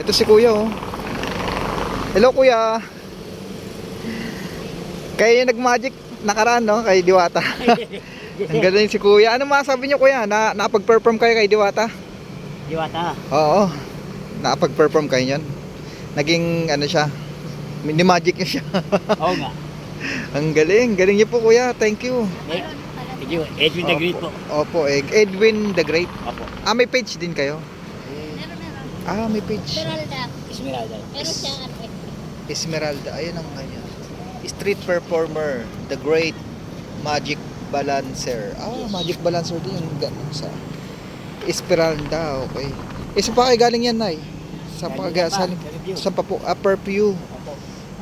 Ito si kuya oh. Hello kuya. Kaya yung nag-magic nakaraan no kay Diwata. Ang galing si kuya. Ano masabi niyo kuya? Na napag-perform kayo kay Diwata? Diwata. Oo. Nakapag-perform kayo niyan. Naging ano siya? Mini magic niya siya. Oo nga. Ang galing. Galing niyo po kuya. Thank you. Eh, Thank you. Edwin the Great po. Opo, Edwin the Great. Opo. Ah, may page din kayo? Ah, may page. Esmeralda. Esmeralda. Siya ano eh. Esmeralda, ayun ang kanya. Street performer, the great magic balancer. Ah, magic balancer din yung ganun sa Esmeralda, okay. Eh, saan pa kayo galing yan, Nay? Sa pa Galing sa, pa, sa pa po, ah. Opo.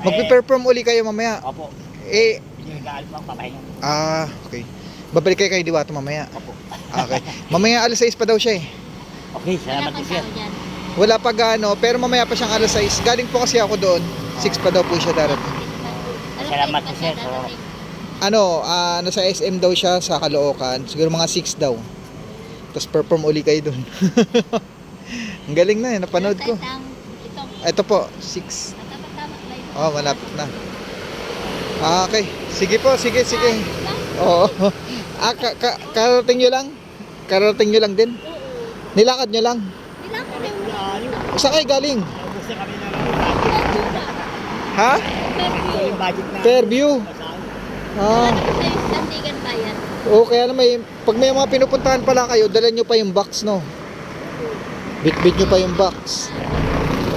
Magpe-perform uli kayo mamaya. Opo. Eh, nag-aalma ang papahinga. ah, okay. Babalik kayo kay Diwata mamaya. Opo. Okay. Mamaya alas 6 pa daw siya eh. Okay, salamat po sir. Wala pa gaano, pero mamaya pa siyang alas 6. Galing po kasi ako doon. 6 pa daw po siya darating. Salamat po, sir. dadating? ano, ah, nasa SM daw siya sa Caloocan. Siguro mga 6 daw. Tapos perform uli kayo doon. Ang galing na eh, napanood ko. Ito po, 6. tama-tama na yun. Oh, malapit na. Ah, okay. Sige po, sige, sige. Oo. Ah, ka ka karating nyo lang? Karating nyo lang din? Nilakad nyo lang? Saan kayo galing? Ha? Na. Fairview. Ah. Oo, kaya na may, pag may mga pinupuntahan pala kayo, dala nyo pa yung box, no? Bit-bit nyo pa yung box.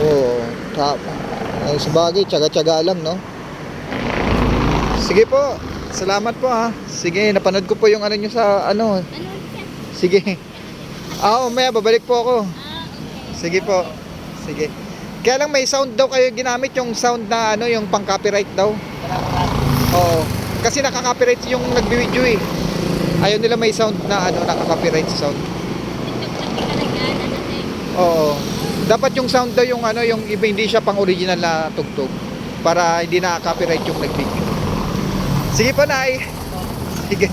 Oo. Ta ay, sabagay, tsaga-tsaga lang, no? Sige po. Salamat po, ha. Sige, napanood ko po yung ano nyo sa, ano. Sige. Ah, umaya, babalik po ako. Ah. Sige po. Sige. Kaya lang may sound daw kayo ginamit, yung sound na, ano, yung pang-copyright daw. Oo. Kasi nakaka-copyright yung nagbi-video eh. Ayaw nila may sound na ano, nakaka-copyright sound. Na. Oo. Dapat yung sound daw yung ano, yung iba hindi siya pang original na tugtog para hindi na-copyright yung nag-video. Sige po, Nay. Sige.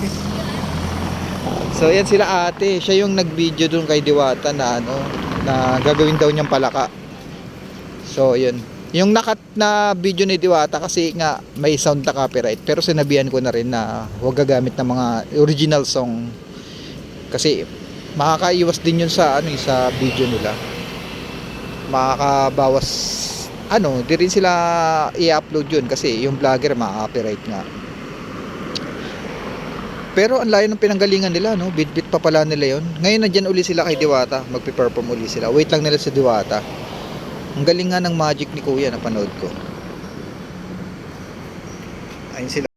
So, yan sila ate. Siya yung nag-video dun kay Diwata na ano, na gagawin daw niyang palaka. So, yun. Yung nakat na video ni Diwata kasi nga may sound na copyright pero sinabihan ko na rin na huwag gagamit ng mga original song kasi makakaiwas din yun sa ano eh, sa video nila makakabawas ano di rin sila i-upload yun kasi yung vlogger makaka-copyright nga pero ang layo ng pinanggalingan nila no? Bit-bit pa pala nila yon ngayon na uli sila kay Diwata. Magpe-perform uli sila. Wait lang nila sa Diwata. Ang galing nga ng magic ni Kuya napanood ko. Ayun sila